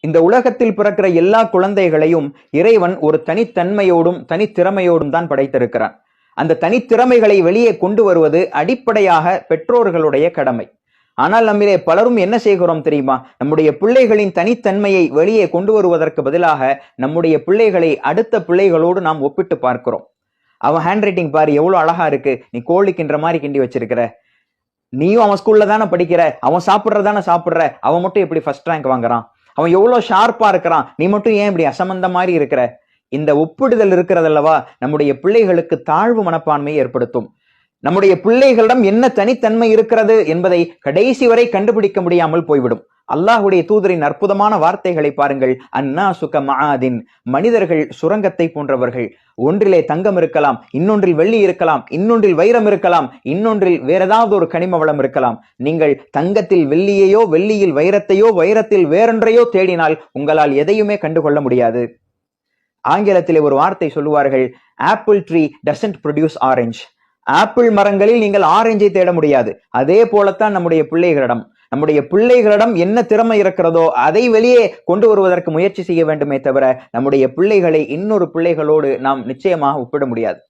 இந்த உலகத்தில் பிறக்கிற எல்லா குழந்தைகளையும் இறைவன் ஒரு தனித்தன்மையோடும் தனித்திறமையோடும் தான் படைத்திருக்கிறான். அந்த தனித்திறமைகளை வெளியே கொண்டு வருவது அடிப்படையாக பெற்றோர்களுடைய கடமை. ஆனால் நம்மிலே பலரும் என்ன செய்கிறோம் தெரியுமா? நம்முடைய பிள்ளைகளின் தனித்தன்மையை வெளியே கொண்டு வருவதற்கு பதிலாக நம்முடைய பிள்ளைகளை அடுத்த பிள்ளைகளோடு நாம் ஒப்பிட்டு பார்க்கிறோம். அவன் ஹேண்ட் ரைட்டிங் பாரு எவ்வளோ அழகா இருக்கு. நீ கோழி மாதிரி கிண்டி வச்சிருக்கிற. நீயும் அவன் ஸ்கூல்ல தானே படிக்கிற. அவன் சாப்பிட்றதானே சாப்பிட்ற. அவன் மட்டும் எப்படி ஃபர்ஸ்ட் ரேங்க் வாங்குறான்? அவன் எவ்வளோ ஷார்ப்பா இருக்கிறான். நீ மட்டும் ஏன் இப்படி அசமந்த மாதிரி இருக்கிற? இந்த ஒப்பிடுதல் இருக்கிறதல்லவா? நம்முடைய பிள்ளைகளுக்கு தாழ்வு மனப்பான்மையை ஏற்படுத்தும். நம்முடைய பிள்ளைகளிடம் என்ன தனித்தன்மை இருக்கிறது என்பதை கடைசி வரை கண்டுபிடிக்க முடியாமல் போய்விடும். அல்லாஹுடைய தூதரின் அற்புதமான வார்த்தைகளை பாருங்கள். அன்னா சுக மகாதின் மனிதர்கள் சுரங்கத்தை போன்றவர்கள். ஒன்றிலே தங்கம் இருக்கலாம் இன்னொன்றில் வெள்ளி இருக்கலாம் இன்னொன்றில் வைரம் இருக்கலாம் இன்னொன்றில் வேற ஏதாவது ஒரு கனிம வளம் இருக்கலாம். நீங்கள் தங்கத்தில் வெள்ளியையோ வெள்ளியில் வைரத்தையோ வைரத்தில் வேறொன்றையோ தேடினால் உங்களால் எதையுமே கண்டுகொள்ள முடியாது. ஆங்கிலத்திலே ஒரு வார்த்தை சொல்லுவார்கள் apple tree doesn't produce orange apple மரங்களில் நீங்கள் ஆரஞ்சை தேட முடியாது. அதே போலத்தான் நம்முடைய பிள்ளைகளிடம். நம்முடைய பிள்ளைகளிடம் என்ன திறமை இருக்கிறதோ அதை வெளியே கொண்டு வருவதற்கு முயற்சி செய்ய வேண்டுமே தவிர நம்முடைய பிள்ளைகளை இன்னொரு பிள்ளைகளோடு நாம் நிச்சயமாக ஒப்பிட முடியாது.